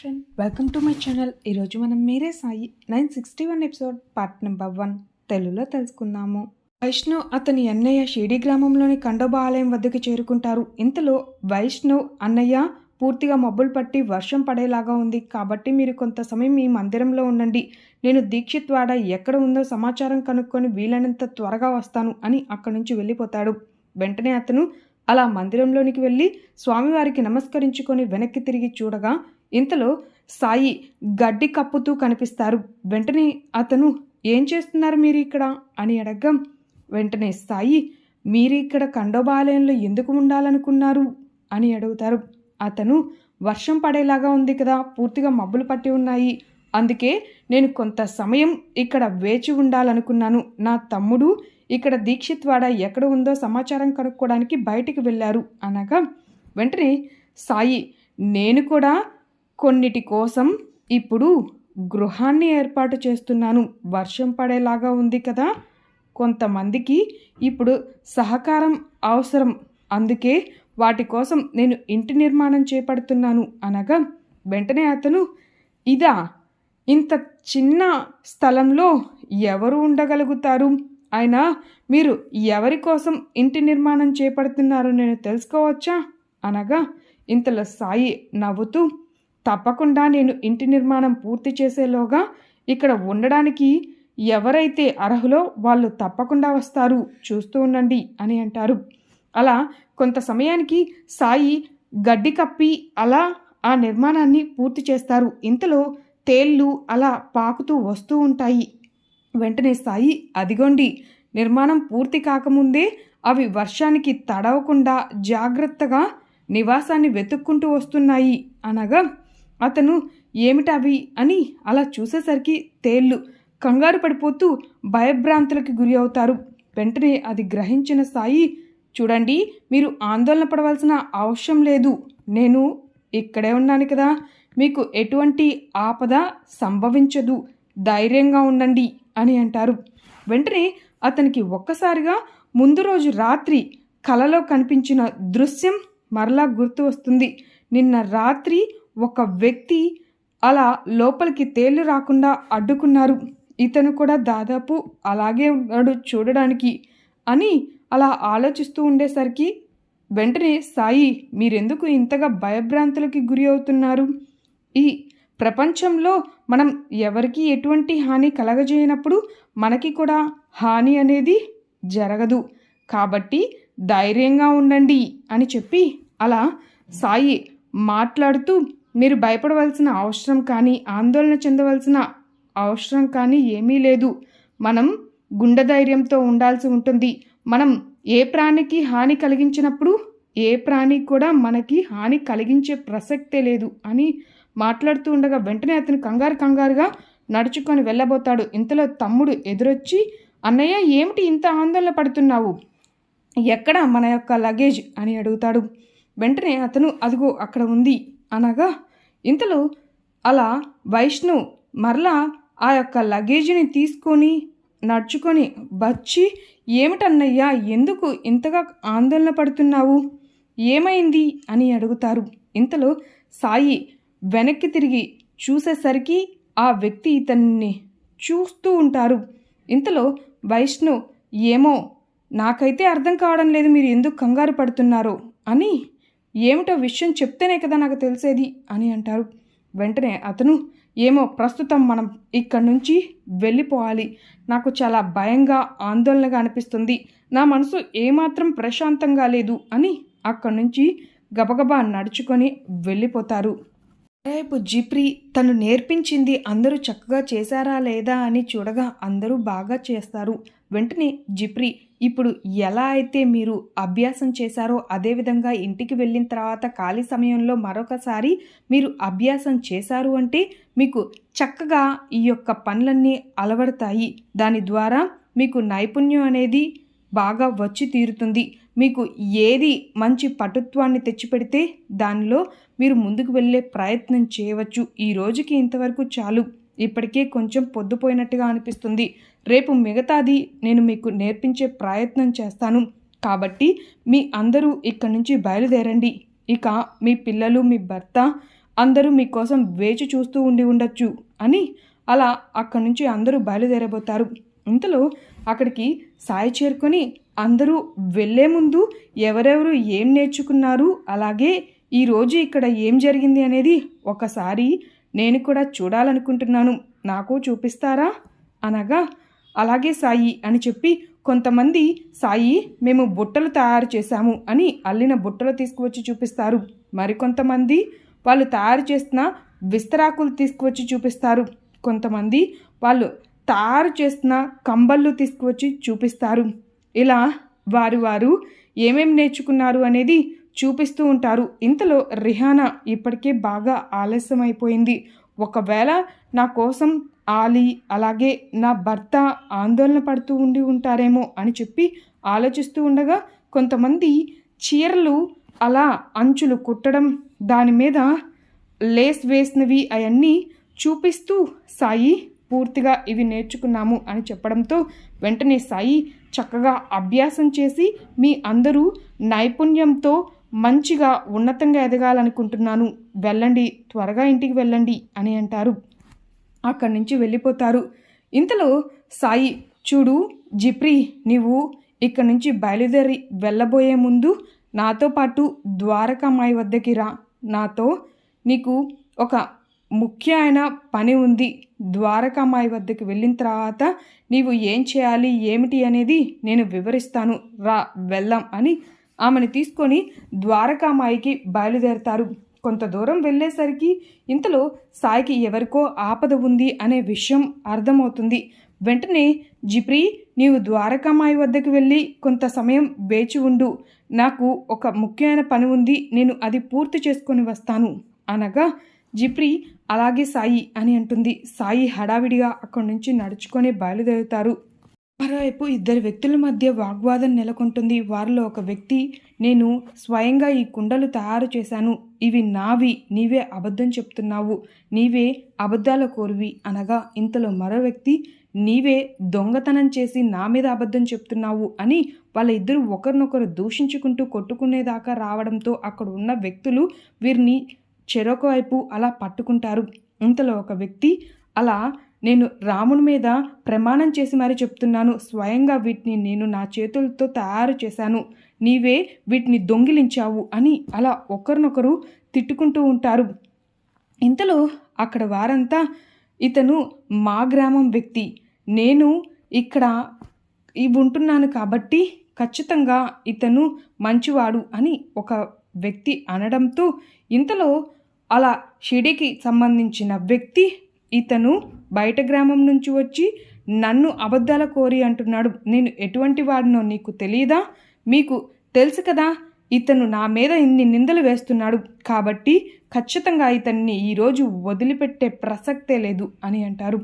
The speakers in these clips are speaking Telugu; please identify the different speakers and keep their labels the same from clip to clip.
Speaker 1: Friend welcome to my channel ఈరోజు మనం మీరే Sai nine sixty one episode part number one తెలుగులో తెలుసుకుందాము. వైష్ణవ్ అతని అన్నయ్య షిడి గ్రామంలోని ఖండోబా ఆలయం వద్దకు చేరుకుంటారు. ఇంతలో వైష్ణవ్ అన్నయ్య పూర్తిగా మబ్బులు పట్టి వర్షం పడేలాగా ఉంది. కాబట్టి మీరు కొంత సమయం ఈ మందిరంలో ఉండండి. నేను దీక్షిత్ వాడ ఎక్కడ ఉందో సమాచారం కనుక్కొని వీలైనంత త్వరగా వస్తాను అని అక్కడి నుంచి వెళ్ళిపోతాడు. వెంటనే అతను అలా మందిరంలోనికి వెళ్ళి స్వామివారికి నమస్కరించుకొని వెనక్కి తిరిగి చూడగా ఇంతలో సాయి గడ్డి కప్పుతూ కనిపిస్తారు. వెంటనే అతను ఏం చేస్తున్నారు మీరు ఇక్కడ? అని అడగం. వెంటనే సాయి మీరు ఇక్కడ ఖండోబాలయంలో ఎందుకు ఉండాలనుకున్నారు? అని అడుగుతారు. అతను వర్షం పడేలాగా ఉంది కదా పూర్తిగా మబ్బులు పట్టి ఉన్నాయి. అందుకే నేను కొంత సమయం ఇక్కడ వేచి ఉండాలనుకున్నాను. నా తమ్ముడు ఇక్కడ దీక్షిత్ వాడ ఎక్కడ ఉందో సమాచారం కనుక్కోవడానికి బయటికి వెళ్ళారు. అనగా వెంటనే సాయి నేను కూడా కొన్నిటి కోసం ఇప్పుడు గృహాన్ని ఏర్పాటు చేస్తున్నాను. వర్షం పడేలాగా ఉంది కదా? కొంతమందికి ఇప్పుడు సహకారం అవసరం. అందుకే వాటి కోసం నేను ఇంటి నిర్మాణం చేపడుతున్నాను అనగా వెంటనే అతను ఇదా ఇంత చిన్న స్థలంలో ఎవరు ఉండగలుగుతారు? అయినా మీరు ఎవరి కోసం ఇంటి నిర్మాణం చేపడుతున్నారో? నేను తెలుసుకోవచ్చా? అనగా ఇంతలో సాయి నవ్వుతూ తప్పకుండా నేను ఇంటి నిర్మాణం పూర్తి చేసేలోగా ఇక్కడ ఉండడానికి ఎవరైతే అర్హులో వాళ్ళు తప్పకుండా వస్తారు చూస్తూ ఉండండి అని అంటారు. అలా కొంత సమయానికి సాయి గడ్డి కప్పి అలా ఆ నిర్మాణాన్ని పూర్తి చేస్తారు. ఇంతలో తేళ్ళు అలా పాకుతూ వస్తూ ఉంటాయి. వెంటనే సాయి అదిగోండి నిర్మాణం పూర్తి కాకముందే అవి వర్షానికి తడవకుండా జాగ్రత్తగా నివాసాన్ని వెతుక్కుంటూ వస్తున్నాయి అనగా అతను ఏమిటవి అని అలా చూసేసరికి తేళ్ళు కంగారు పడిపోతూ భయభ్రాంతులకు గురి అవుతారు. వెంటనే అది గ్రహించిన సాయి చూడండి మీరు ఆందోళన పడవలసిన అవసరం లేదు. నేను ఇక్కడే ఉన్నాను కదా. మీకు ఎటువంటి ఆపద సంభవించదు. ధైర్యంగా ఉండండి అని అంటారు. వెంటనే అతనికి ఒక్కసారిగా ముందు రోజు రాత్రి కలలో కనిపించిన దృశ్యం మరలా గుర్తు వస్తుంది. నిన్న రాత్రి ఒక వ్యక్తి అలా లోపలికి తేళ్ళు రాకుండా అడ్డుకున్నారు. ఇతను కూడా దాదాపు అలాగే ఉన్నాడు చూడడానికి అని అలా ఆలోచిస్తూ ఉండేసరికి వెంటనే సాయి మీరెందుకు ఇంతగా భయభ్రాంతులకి గురి అవుతున్నారు? ఈ ప్రపంచంలో మనం ఎవరికి ఎటువంటి హాని కలగజేయనప్పుడు మనకి కూడా హాని అనేది జరగదు. కాబట్టి ధైర్యంగా ఉండండి అని చెప్పి అలా సాయి మాట్లాడుతూ మీరు భయపడవలసిన అవసరం కానీ ఆందోళన చెందవలసిన అవసరం కానీ ఏమీ లేదు. మనం గుండె ధైర్యంతో ఉండాల్సి ఉంటుంది. మనం ఏ ప్రాణికి హాని కలిగించినప్పుడు ఏ ప్రాణి కూడా మనకి హాని కలిగించే ప్రసక్తే లేదు అని మాట్లాడుతూ ఉండగా వెంటనే అతను కంగారు కంగారుగా నడుచుకొని వెళ్ళబోతాడు. ఇంతలో తమ్ముడు ఎదురొచ్చి అన్నయ్య ఏమిటి ఇంత ఆందోళన పడుతున్నావు? ఎక్కడ మన యొక్క లగేజ్? అని అడుగుతాడు. వెంటనే అతను అదిగో అక్కడ ఉంది. అనగా ఇంతలో అలా వైష్ణు మరలా ఆ యొక్క లగేజీని తీసుకొని నడుచుకొని వచ్చి ఏమిటన్నయ్యా ఎందుకు ఇంతగా ఆందోళన పడుతున్నావు? ఏమైంది? అని అడుగుతారు. ఇంతలో సాయి వెనక్కి తిరిగి చూసేసరికి ఆ వ్యక్తి ఇతన్ని చూస్తూ ఉంటారు. ఇంతలో వైష్ణు ఏమో నాకైతే అర్థం కావడం లేదు మీరు ఎందుకు కంగారు పడుతున్నారో? అని ఏమిటో విషయం చెప్తేనే కదా నాకు తెలిసేది అని అంటారు. వెంటనే అతను ఏమో ప్రస్తుతం మనం ఇక్కడి నుంచి వెళ్ళిపోవాలి. నాకు చాలా భయంగా ఆందోళనగా అనిపిస్తుంది. నా మనసు ఏమాత్రం ప్రశాంతంగా లేదు అని అక్కడి నుంచి గబగబా నడుచుకొని వెళ్ళిపోతారు. రేపు జిప్రి తను నేర్పించింది అందరూ చక్కగా చేశారా లేదా అని చూడగా అందరూ బాగా చేస్తారు. వెంటనే జిప్రి ఇప్పుడు ఎలా అయితే మీరు అభ్యాసం చేశారో అదేవిధంగా ఇంటికి వెళ్ళిన తర్వాత ఖాళీ సమయంలో మరొకసారి మీరు అభ్యాసం చేశారు అంటే మీకు చక్కగా ఈ యొక్క పనులన్నీ అలవడతాయి. దాని ద్వారా మీకు నైపుణ్యం అనేది బాగా వచ్చి తీరుతుంది. మీకు ఏది మంచి పటుత్వాన్ని తెచ్చిపెడితే దానిలో మీరు ముందుకు వెళ్ళే ప్రయత్నం చేయవచ్చు. ఈ రోజుకి ఇంతవరకు చాలు. ఇప్పటికే కొంచెం పొద్దుపోయినట్టుగా అనిపిస్తుంది. రేపు మిగతాది నేను మీకు నేర్పించే ప్రయత్నం చేస్తాను. కాబట్టి మీ అందరూ ఇక్కడి నుంచి బయలుదేరండి. ఇక మీ పిల్లలు మీ భర్త అందరూ మీకోసం వేచి చూస్తూ ఉండి ఉండొచ్చు అని అలా అక్కడి నుంచి అందరూ బయలుదేరబోతారు. ఇంతలో అక్కడికి సాయి చేరుకొని అందరూ వెళ్ళే ముందు ఎవరెవరు ఏం నేర్చుకున్నారు అలాగే ఈరోజు ఇక్కడ ఏం జరిగింది అనేది ఒకసారి నేను కూడా చూడాలనుకుంటున్నాను. నాకు చూపిస్తారా? అనగా అలాగే సాయి అని చెప్పి కొంతమంది సాయి మేము బుట్టలు తయారు చేశాము అని అల్లిన బుట్టలు తీసుకువచ్చి చూపిస్తారు. మరికొంతమంది వాళ్ళు తయారు చేసిన విస్తరాకులు తీసుకువచ్చి చూపిస్తారు. కొంతమంది వాళ్ళు తయారు చేసిన కంబళ్ళు తీసుకువచ్చి చూపిస్తారు. ఇలా వారు వారు ఏమేమి నేర్చుకున్నారు అనేది చూపిస్తూ ఉంటారు. ఇంతలో రిహానా ఇప్పటికే బాగా ఆలస్యం అయిపోయింది ఒకవేళ నా కోసం ఆలి అలాగే నా భర్త ఆందోళన పడుతూ ఉండి ఉంటారేమో అని చెప్పి ఆలోచిస్తూ ఉండగా కొంతమంది చీరలు అలా అంచులు కుట్టడం దాని మీద లేస్ వేసినవి అవన్నీ చూపిస్తూ సాయి పూర్తిగా ఇవి నేర్చుకున్నాము అని చెప్పడంతో వెంటనే సాయి చక్కగా అభ్యాసం చేసి మీ అందరూ నైపుణ్యంతో మంచిగా ఉన్నతంగా ఎదగాలనుకుంటున్నాను. వెళ్ళండి త్వరగా ఇంటికి వెళ్ళండి అని అంటారు. అక్కడి నుంచి వెళ్ళిపోతారు. ఇంతలో సాయి చూడు జిప్రి నీవు ఇక్కడి నుంచి బయలుదేరి వెళ్ళబోయే ముందు నాతో పాటు ద్వారకామాయి వద్దకి రా. నాతో నీకు ఒక ముఖ్యమైన పని ఉంది. ద్వారకామాయి వద్దకు వెళ్ళిన తర్వాత నీవు ఏం చేయాలి ఏమిటి అనేది నేను వివరిస్తాను. రా వెళ్దాం అని ఆమెను తీసుకొని ద్వారకామాయికి బయలుదేరతారు. కొంత దూరం వెళ్ళేసరికి ఇంతలో సాయికి ఎవరికో ఆపద ఉంది అనే విషయం అర్థమవుతుంది. వెంటనే జిప్రి నీవు ద్వారకామాయి వద్దకు వెళ్ళి కొంత సమయం వేచి ఉండు. నాకు ఒక ముఖ్యమైన పని ఉంది నేను అది పూర్తి చేసుకొని వస్తాను. అనగా జిప్రి అలాగే సాయి అని అంటుంది. సాయి హడావిడిగా అక్కడి నుంచి నడుచుకొని బయలుదేరుతారు. మరోవైపు ఇద్దరు వ్యక్తుల మధ్య వాగ్వాదం నెలకొంటుంది. వారిలో ఒక వ్యక్తి నేను స్వయంగా ఈ కుండలు తయారు చేశాను. ఇవి నావి. నీవే అబద్ధం చెప్తున్నావు. నీవే అబద్ధాల కోరివి అనగా ఇంతలో మరో వ్యక్తి నీవే దొంగతనం చేసి నా మీద అబద్ధం చెప్తున్నావు అని వాళ్ళ ఇద్దరు ఒకరినొకరు దూషించుకుంటూ కొట్టుకునేదాకా రావడంతో అక్కడ ఉన్న వ్యక్తులు వీరిని చెరొక వైపు అలా పట్టుకుంటారు. ఇంతలో ఒక వ్యక్తి అలా నేను రాముని మీద ప్రమాణం చేసి మరీ చెప్తున్నాను. స్వయంగా వీటిని నేను నా చేతులతో తయారు చేశాను. నీవే వీటిని దొంగిలించావు అని అలా ఒకరినొకరు తిట్టుకుంటూ ఉంటారు. ఇంతలో అక్కడ వారంతా ఇతను మా గ్రామం వ్యక్తి. నేను ఇక్కడ ఇవి ఉంటున్నాను కాబట్టి ఖచ్చితంగా ఇతను మంచివాడు అని ఒక వ్యక్తి అనడంతో ఇంతలో అలా షిడికి సంబంధించిన వ్యక్తి ఇతను బయట గ్రామం నుంచి వచ్చి నన్ను అబద్ధాల కోరి అంటున్నాడు. నేను ఎటువంటి వాడినో నీకు తెలియదా మీకు తెలుసు కదా ఇతను నా మీద ఇన్ని నిందలు వేస్తున్నాడు. కాబట్టి ఖచ్చితంగా ఇతన్ని ఈరోజు వదిలిపెట్టే ప్రసక్తే లేదు అని అంటారు.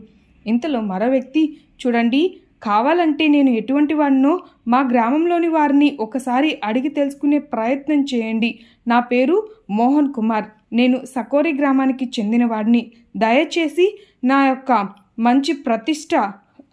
Speaker 1: ఇంతలో మరో వ్యక్తి చూడండి కావాలంటే నేను ఎటువంటి వాడినో మా గ్రామంలోని వారిని ఒకసారి అడిగి తెలుసుకునే ప్రయత్నం చేయండి. నా పేరు మోహన్ కుమార్. నేను సకోరి గ్రామానికి చెందినవాడిని దయచేసి నా యొక్క మంచి ప్రతిష్ట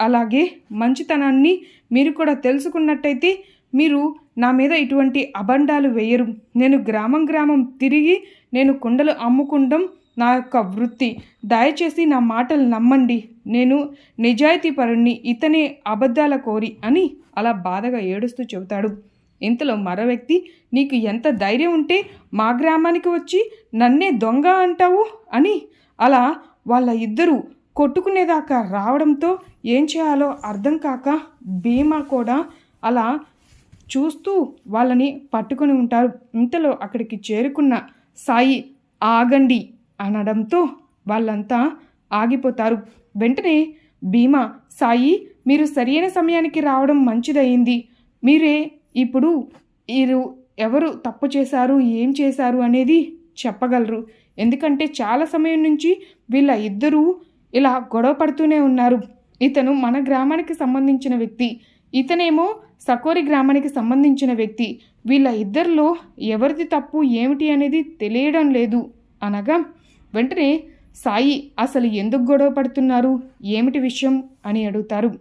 Speaker 1: అలాగే మంచితనాన్ని మీరు కూడా తెలుసుకున్నట్టయితే మీరు నా మీద ఇటువంటి అబండాలు వేయరు. నేను గ్రామం గ్రామం తిరిగి నేను కుండలు అమ్ముకుంటాం నా యొక్క వృత్తి. దయచేసి నా మాటలు నమ్మండి. నేను నిజాయితీపరుణ్ణి. ఇతనే అబద్ధాల కోరి అని అలా బాధగా ఏడుస్తూ చెబుతాడు. ఇంతలో మరో వ్యక్తి నీకు ఎంత ధైర్యం ఉంటే మా గ్రామానికి వచ్చి నన్నే దొంగ అంటావు? అని అలా వాళ్ళ ఇద్దరు కొట్టుకునేదాకా రావడంతో ఏం చేయాలో అర్థం కాక భీమా కూడా అలా చూస్తూ వాళ్ళని పట్టుకొని ఉంటారు. ఇంతలో అక్కడికి చేరుకున్న సాయి ఆగండి అనడంతో వాళ్ళంతా ఆగిపోతారు. వెంటనే భీమా సాయి మీరు సరైన సమయానికి రావడం మంచిదయ్యింది మీరే ఇప్పుడు వీరు ఎవరు తప్పు చేశారు ఏం చేశారు అనేది చెప్పగలరు. ఎందుకంటే చాలా సమయం నుంచి వీళ్ళ ఇద్దరూ ఇలా గొడవ పడుతూనే ఉన్నారు. ఇతను మన గ్రామానికి సంబంధించిన వ్యక్తి ఇతనేమో సకోరి గ్రామానికి సంబంధించిన వ్యక్తి. వీళ్ళ ఇద్దరిలో ఎవరిది తప్పు ఏమిటి అనేది తెలియడం లేదు. అనగా వెంటనే సాయి అసలు ఎందుకు గొడవ పడుతున్నారు? ఏమిటి విషయం? అని అడుగుతారు.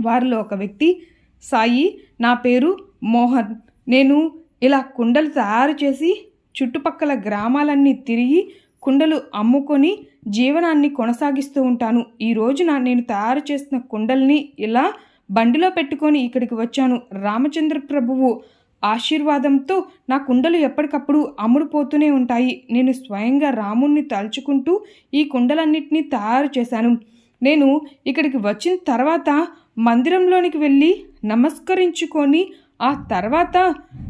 Speaker 1: వారిలో ఒక వ్యక్తి సాయి నా పేరు మోహన్ నేను ఇలా కుండలు తయారు చేసి చుట్టుపక్కల గ్రామాలన్నీ తిరిగి కుండలు అమ్ముకొని జీవనాన్ని కొనసాగిస్తూ ఉంటాను. ఈ రోజున నేను తయారు చేసిన కుండల్ని ఇలా బండిలో పెట్టుకొని ఇక్కడికి వచ్చాను. రామచంద్ర ప్రభువు ఆశీర్వాదంతో నా కుండలు ఎప్పటికప్పుడు అమ్ముడుపోతూనే ఉంటాయి. నేను స్వయంగా రాముణ్ణి తలుచుకుంటూ ఈ కుండలన్నింటినీ తయారు చేశాను. నేను ఇక్కడికి వచ్చిన తర్వాత మందిరంలోనికి వెళ్ళి నమస్కరించుకొని ఆ తర్వాత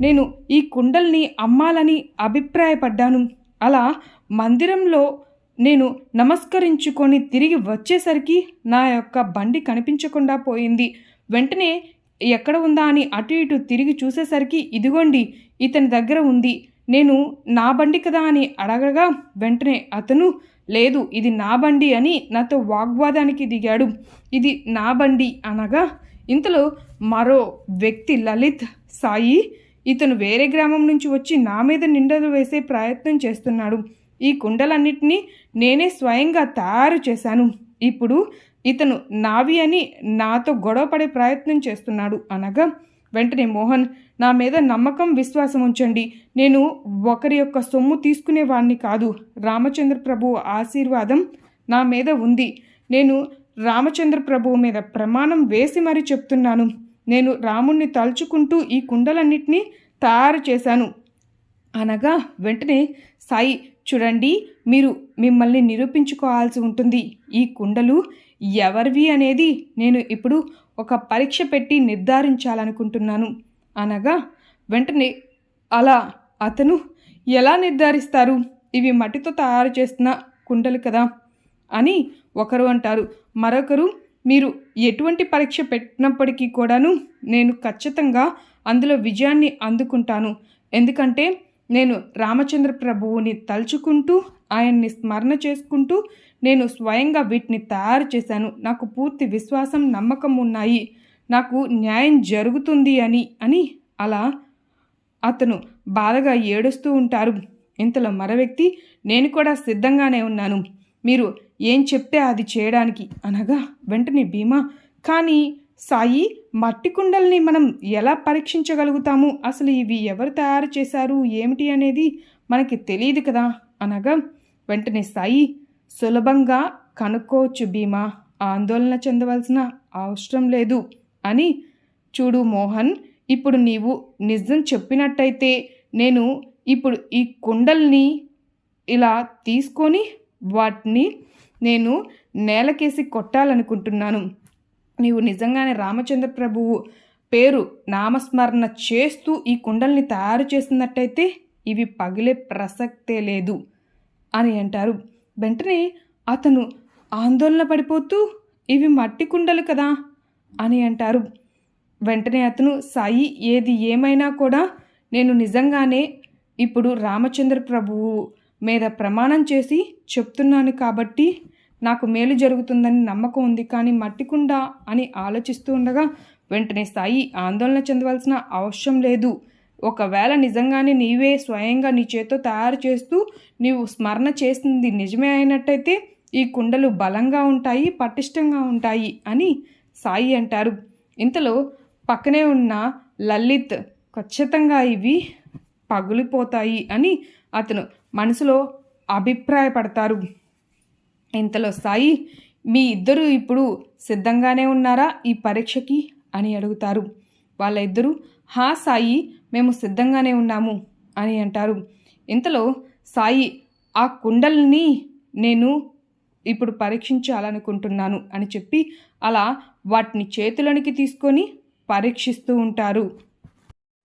Speaker 1: నేను ఈ కుండల్ని అమ్మాలని అభిప్రాయపడ్డాను. అలా మందిరంలో నేను నమస్కరించుకొని తిరిగి వచ్చేసరికి నా యొక్క బండి కనిపించకుండా పోయింది. వెంటనే ఎక్కడ ఉందా అని అటు ఇటు తిరిగి చూసేసరికి ఇదిగోండి ఇతని దగ్గర ఉంది. నేను నా బండి కదా అని అడగగా వెంటనే అతను లేదు ఇది నా బండి అని నాతో వాగ్వాదానికి దిగాడు. ఇది నా బండి అనగా ఇంతలో మరో వ్యక్తి లలిత్ సాయి ఇతను వేరే గ్రామం నుంచి వచ్చి నా మీద నిండలు వేసే ప్రయత్నం చేస్తున్నాడు. ఈ కుండలన్నిటినీ నేనే స్వయంగా తయారు చేశాను. ఇప్పుడు ఇతను నావి అని నాతో గొడవపడే ప్రయత్నం చేస్తున్నాడు అనగా వెంటనే మోహన్ నా మీద నమ్మకం విశ్వాసం ఉంచండి. నేను ఒకరి యొక్క సొమ్ము తీసుకునేవాడిని కాదు. రామచంద్ర ప్రభు ఆశీర్వాదం నా మీద ఉంది. నేను రామచంద్ర ప్రభువు మీద ప్రమాణం వేసి మరీ చెప్తున్నాను. నేను రాముణ్ణి తలుచుకుంటూ ఈ కుండలన్నిటినీ తయారు చేశాను. అనగా వెంటనే సాయి చూడండి మీరు మిమ్మల్ని నిరూపించుకోవాల్సి ఉంటుంది. ఈ కుండలు ఎవరివి అనేది నేను ఇప్పుడు ఒక పరీక్ష పెట్టి నిర్ధారించాలనుకుంటున్నాను. అనగా వెంటనే అలా అతను ఎలా నిర్ధారిస్తారు? ఇవి మట్టితో తయారు చేస్తున్న కుండలు కదా అని ఒకరు అంటారు. మరొకరు మీరు ఎటువంటి పరీక్ష పెట్టినప్పటికీ కూడాను నేను ఖచ్చితంగా అందులో విజయాన్ని అందుకుంటాను. ఎందుకంటే నేను రామచంద్ర ప్రభువుని తలుచుకుంటూ ఆయన్ని స్మరణ చేసుకుంటూ నేను స్వయంగా వీటిని తయారు చేశాను. నాకు పూర్తి విశ్వాసం నమ్మకం ఉన్నాయి. నాకు న్యాయం జరుగుతుంది అని అని అలా అతను బాధగా ఏడుస్తూ ఉంటారు. ఇంతలో మరో వ్యక్తి నేను కూడా సిద్ధంగానే ఉన్నాను. మీరు ఏం చెప్తే అది చేయడానికి? అనగా వెంటనే భీమా కానీ సాయి మట్టి కుండల్ని మనం ఎలా పరీక్షించగలుగుతాము? అసలు ఇవి ఎవరు తయారు చేశారు? ఏమిటి అనేది మనకి తెలియదు కదా? అనగా వెంటనే సాయి సులభంగా కనుక్కోవచ్చు భీమా ఆందోళన చెందవలసిన అవసరం లేదు అని. చూడు మోహన్ ఇప్పుడు నీవు నిజం చెప్పినట్టయితే నేను ఇప్పుడు ఈ కుండల్ని ఇలా తీసుకొని వాటిని నేను నేలకేసి కొట్టాలనుకుంటున్నాను. నీవు నిజంగానే రామచంద్ర ప్రభువు పేరు నామస్మరణ చేస్తూ ఈ కుండల్ని తయారు చేసినట్టయితే ఇవి పగిలే ప్రసక్తే లేదు అని అంటారు. వెంటనే అతను ఆందోళన పడిపోతూ ఇవి మట్టి కుండలు కదా అని అంటారు. వెంటనే అతను సాయి ఏది ఏమైనా కూడా నేను నిజంగానే ఇప్పుడు రామచంద్ర ప్రభువు మీద ప్రమాణం చేసి చెప్తున్నాను కాబట్టి నాకు మేలు జరుగుతుందని నమ్మకం ఉంది కానీ మట్టికుండా అని ఆలోచిస్తూ ఉండగా వెంటనే సాయి ఆందోళన చెందవలసిన అవసరం లేదు. ఒకవేళ నిజంగానే నీవే స్వయంగా నీ చేత్తో తయారు చేస్తూ నీవు స్మరణ చేసింది నిజమే అయినట్టయితే ఈ కుండలు బలంగా ఉంటాయి పటిష్టంగా ఉంటాయి అని సాయి అంటారు. ఇంతలో పక్కనే ఉన్న లలిత్ ఖచ్చితంగా ఇవి పగులిపోతాయి అని అతను మనసులో అభిప్రాయపడతారు. ఇంతలో సాయి మీ ఇద్దరు ఇప్పుడు సిద్ధంగానే ఉన్నారా ఈ పరీక్షకి? అని అడుగుతారు. వాళ్ళ ఇద్దరు హా సాయి మేము సిద్ధంగానే ఉన్నాము అని అంటారు. ఇంతలో సాయి ఆ కుండల్ని నేను ఇప్పుడు పరీక్షించాలనుకుంటున్నాను అని చెప్పి అలా వాటిని చేతులనికి తీసుకొని పరీక్షిస్తూ ఉంటారు.